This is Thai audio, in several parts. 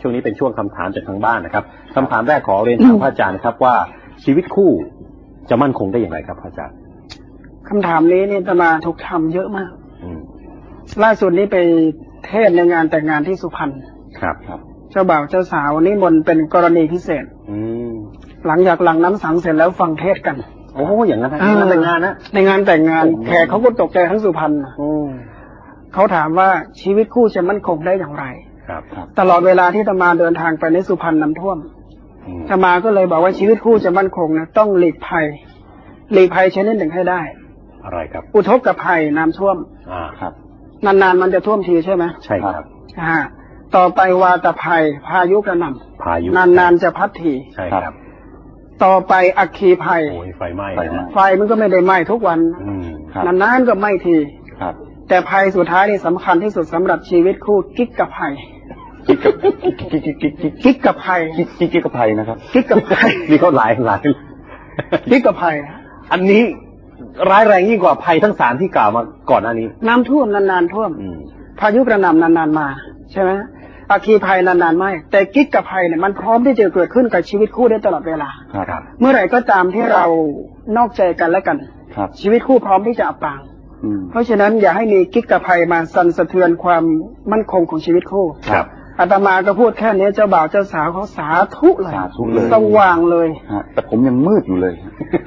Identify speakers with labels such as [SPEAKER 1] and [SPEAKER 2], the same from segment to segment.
[SPEAKER 1] ช่วงนี้เป็นช่วงคำถามจากทางบ้านนะครับคำถามแรกขอเรียนถามพระอาจารย์นะครับว่าชีวิตคู่จะมั่นคงได้อย่างไรครับพระอาจารย์
[SPEAKER 2] คำถามนี้นี่อาตมาถูกทำเยอะมาก
[SPEAKER 1] อืม
[SPEAKER 2] ล่าสุดนี้ไปเทศน์ในงานแต่งงานที่สุพรรณ
[SPEAKER 1] ครับครับ
[SPEAKER 2] เจ้าบ่าวเจ้าสาวนิมนต์เป็นกรณีพิเศษ
[SPEAKER 1] อืม
[SPEAKER 2] หลังจากหลังน้ำสังเสร็จแล้วฟังเทศน์กัน
[SPEAKER 1] โอ้อย่างนั้นนะ
[SPEAKER 2] อ่า
[SPEAKER 1] งานแต่งงานนะ
[SPEAKER 2] ในงานแต่งงาน
[SPEAKER 1] โอ้โห
[SPEAKER 2] แขกเขาก็ตกใจทั้งสุพรรณ
[SPEAKER 1] อืม
[SPEAKER 2] เขาถามว่าชีวิตคู่จะมั่นคงได้อย่างไร
[SPEAKER 1] ครับครับ
[SPEAKER 2] ตลอดเวลาที่อาตมาเดินทางไปในสุพรรณน้ำท่วม
[SPEAKER 1] อืม
[SPEAKER 2] อาตมาก็เลยบอกว่าชีวิตคู่จะมั่นคงนะต้องหลีกภัยหลีกภัยชนิดหนึ่งให้ได้
[SPEAKER 1] อะไรครับ
[SPEAKER 2] อุทกภัยน้ำท่วม
[SPEAKER 1] อ่าครับ
[SPEAKER 2] นานๆมันจะท่วมทีใช่ไหม
[SPEAKER 1] ใช่ครับ
[SPEAKER 2] อ่าต่อไปวาตภัย พายุกระหน่
[SPEAKER 1] พายุำ
[SPEAKER 2] นานๆจะพัดที
[SPEAKER 1] ใช่ครับ
[SPEAKER 2] ต่อไปอัคคีภัย
[SPEAKER 1] โอ้ยไฟไหม้
[SPEAKER 3] ไฟไหม้
[SPEAKER 1] นะ
[SPEAKER 2] ไฟมันก็ไม่ได้ไหม้ทุกวัน
[SPEAKER 1] อืม
[SPEAKER 3] ครับ
[SPEAKER 2] นานๆก็ไหม้ที
[SPEAKER 3] ครับ
[SPEAKER 2] แต่ภัยสุดท้ายนี่สำคัญที่สุดสำหรับชีวิตคู่กิ๊กกับภัย
[SPEAKER 3] กิ๊กกับกิ๊กกิ๊กกิ๊กกิ๊กกิ๊ก
[SPEAKER 2] กิ๊กกับภัย
[SPEAKER 3] กิ๊กกิ๊กกิ๊กกับภัยนะครับ
[SPEAKER 2] กิ๊กกับภัย
[SPEAKER 1] นี่เขาหลายหลาย
[SPEAKER 2] กิ๊กกับภัย
[SPEAKER 1] อันนี้ร้ายแรงยิ่งกว่าภัยทั้งสามที่กล่าวมาก่อนหน้านี้
[SPEAKER 2] น้ำท่วมนานๆท่วม
[SPEAKER 1] อืม
[SPEAKER 2] พายุกระหน่ำนานๆมา ใช่ไหมอัคคีภัยนานๆไม่ แต่กิ๊กกับภัยเนี่ยมันพร้อมที่จะเกิดขึ้นกับชีวิตคู่ได้ตลอดเวลา
[SPEAKER 3] ครับ
[SPEAKER 2] เมื่อไหร่ก็ตามที่เรานอกใจกันและกัน
[SPEAKER 3] ครับ
[SPEAKER 2] ชีวิตคู่พร้อมที่จะอับปาง
[SPEAKER 3] อืม
[SPEAKER 2] เพราะฉะนั้นอย่าให้มีกิ๊กกับภัยมาสั่นสะเทือนความมั่นคงของชีวิตคู่
[SPEAKER 1] ครับ
[SPEAKER 2] อาตมาก็พูดแค่นี้เจ้าบ่าวเจ้าสาวเขาสาธุเลย
[SPEAKER 3] สาธุเลย
[SPEAKER 2] สว่างเลย
[SPEAKER 3] ฮะแต่ผมยังมืดอยู่เลย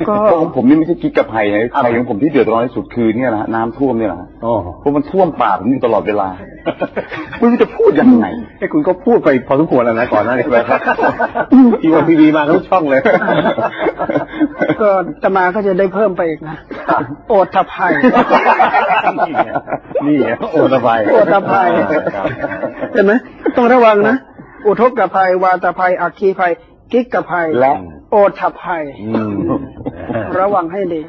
[SPEAKER 2] ก็
[SPEAKER 3] เพราะของผมนี่ไม่ใช่กิ๊กกับภัยนะภัยของผมที่เดือดร้อนที่สุดคือเนี่ยนะฮะน้ำท่วมเนี่ยนะฮะ
[SPEAKER 1] โอ้
[SPEAKER 3] เพราะมันท่วมป่าผมอยู่ตลอดเวลาไม่รู้จะพูดยังไง
[SPEAKER 1] ไอ้คุณก็พูดไปพอสมควรแล้วนะก่อนหน้านี้นะครับทีวันทีวีมาทั้งช่องเลย
[SPEAKER 2] ก็อาตมาก็จะได้เพิ่มไปอีกนะ โอทภัย
[SPEAKER 1] นี่ไงโอตะไบ
[SPEAKER 2] โอตภัย
[SPEAKER 1] ครับ
[SPEAKER 2] เห็นไหมต้องระวังนะ อุทกภัย วาตภัย อัคคีภัย กิ๊กภัย
[SPEAKER 3] และ
[SPEAKER 2] โอทภัย
[SPEAKER 1] อืม
[SPEAKER 2] ระวังให้ดี